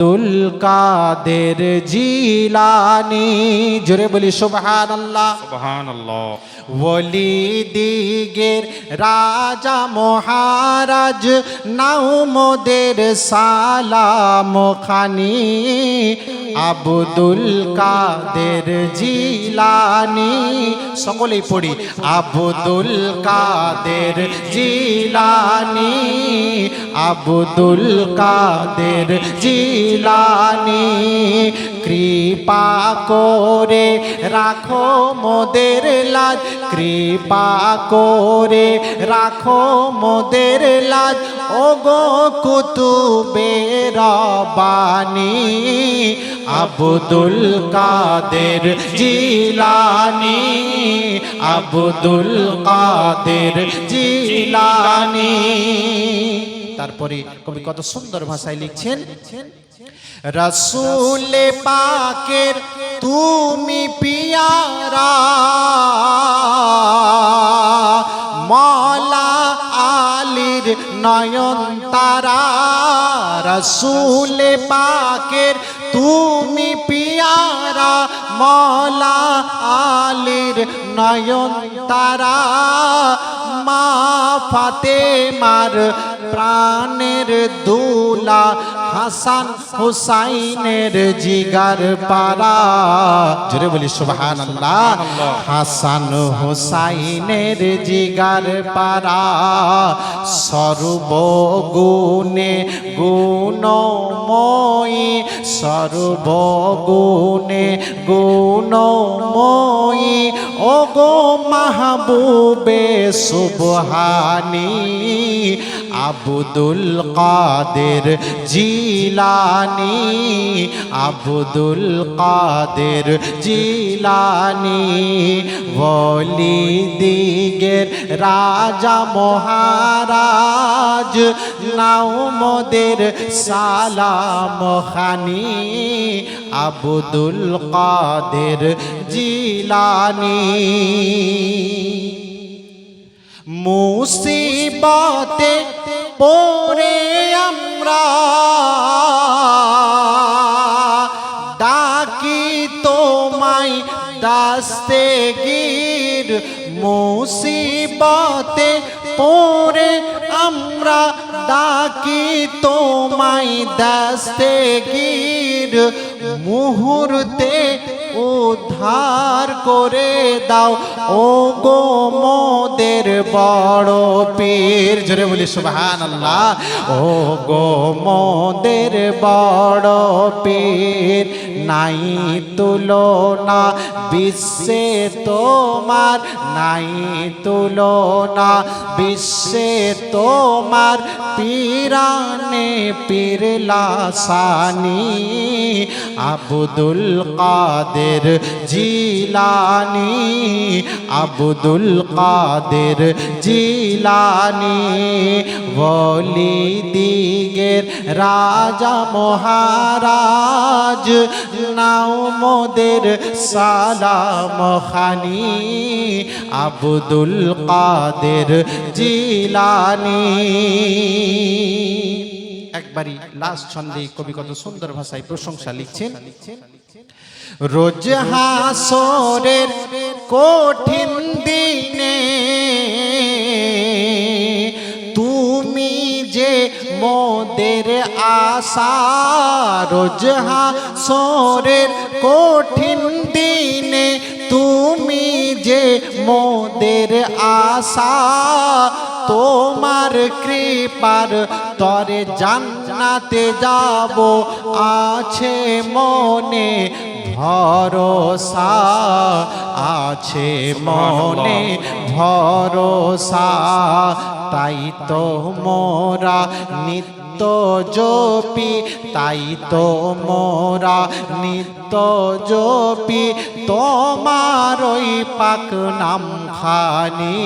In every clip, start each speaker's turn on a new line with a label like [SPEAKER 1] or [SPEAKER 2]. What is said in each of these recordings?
[SPEAKER 1] আব্দুল কাদের জিলানি। জোরে বলি সুবহান আল্লাহ
[SPEAKER 2] সুবহানাল্লাহ।
[SPEAKER 1] ওলি দিগের রাজা মহারাজ নাও মোদের সালাম খানি। আব্দুল কাদের জিলানি সকলেই পড়ি। আবুদুল কাদের জিলানি আবুদুল কাদের জিলানি কৃপা করে রাখো মোদের লাজ। কৃপা করে রাখো মোদের লাজ। ও গো কুতুবে রবানি, আব্দুল কাদের জিলানি, আব্দুল কাদের জিলানি। তারপরে কবি কত সুন্দর ভাষায় লিখছেন, রসুলে পাকের তুমি পিয়ারা মলা আলির নয়ন তারা, রসুল পাকের তুমি পিয়ারা মলা আলির নয়ন তারা, মা ফাতে মার প্রাণের দুলা হাসান হুসাইনের জিগার পারা জোরে বলি সুবহান হাসান হুসাইনের জিগার পারা সর্বগুণে গুণময়ী সর্বগুণে গুণময়ী। ও গো মাহবুবে সুবহানি আব্দুল কাদের জিলানি, আব্দুল কাদের জিলানি বলি দিগের রাজা মহারাজ নাও সালাম খানি, আব্দুল কাদের জিলানি। মুসিবতে পড়ে আমরা ডাকি তোমায় দাস্তে গির মুসিবতে পরে আমরা ডাকি তোমায় দাস্তে গির মুহূর্তে উদ্ধার করে দাও। ও গো মোদের বড় পীর। জোরে বলি সুবহান আল্লাহ ও গো মোদের বড় পীর। নাই তুলনা, বিশ্বে তোমার নাই তুলনা, বিশ্বে তোমার পীরানে পীরলাসানি আব্দুল কাদের জিলানি, আব্দুল কাদের জিলানি বলি দিগের রাজা মহারাজ নাও মোদের সালাম খানি। আব্দুল কাদের জিলানি। একবারই লাস্ট ছন্দে কবি কত সুন্দর ভাষায় প্রশংসা লিখছেন। রোজ হাসরের কঠিন দিনে মোদের আশা রোজ হাসরের কঠিন দিনে তুমি যে মোদের আশা, তোমার কৃপার তরে জান্নাতে যাব, আছে মনে ভরসা আছে মনে ভরসা তাই তো মোরা নিত্য জপি, তাই তো মোরা নিত্য জপি, তোমার ওই পাক নাম খানি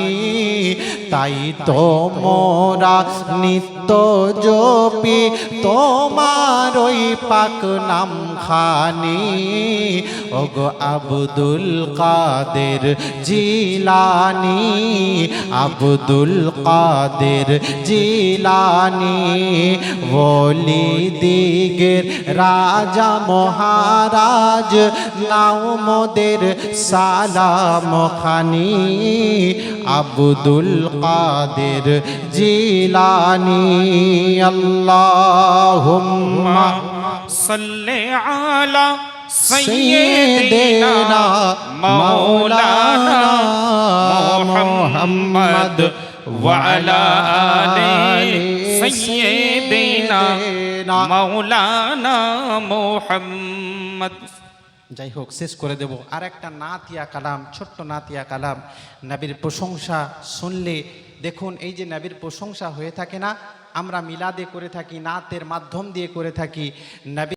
[SPEAKER 1] তাই তো মোরা নিত্য জপি তোমার ওই পাক নাম খানি ওগো আব্দুল কাদের জিলানি, আব্দুল কাদের জিলানি, বলি দিগের রাজা মহারাজ, নাও মোদের সালাম খানি আব্দুল কাদের জিলানি আল্লাহুম্মা
[SPEAKER 2] صل على
[SPEAKER 1] سيدنا
[SPEAKER 2] سيدنا مولانا محمد وعلى آل سيدنا مولانا محمد
[SPEAKER 1] যাই হোক শেষ করে দেব। আর একটা নাতিয়া কালাম, ছোট্ট নাতিয়া কালাম। নাবির প্রশংসা শুনলে, দেখুন, এই যে নাবির প্রশংসা হয়ে থাকে না, আমরা মিলাদে করে থাকি, নাতের মাধ্যম দিয়ে করে থাকি, নবী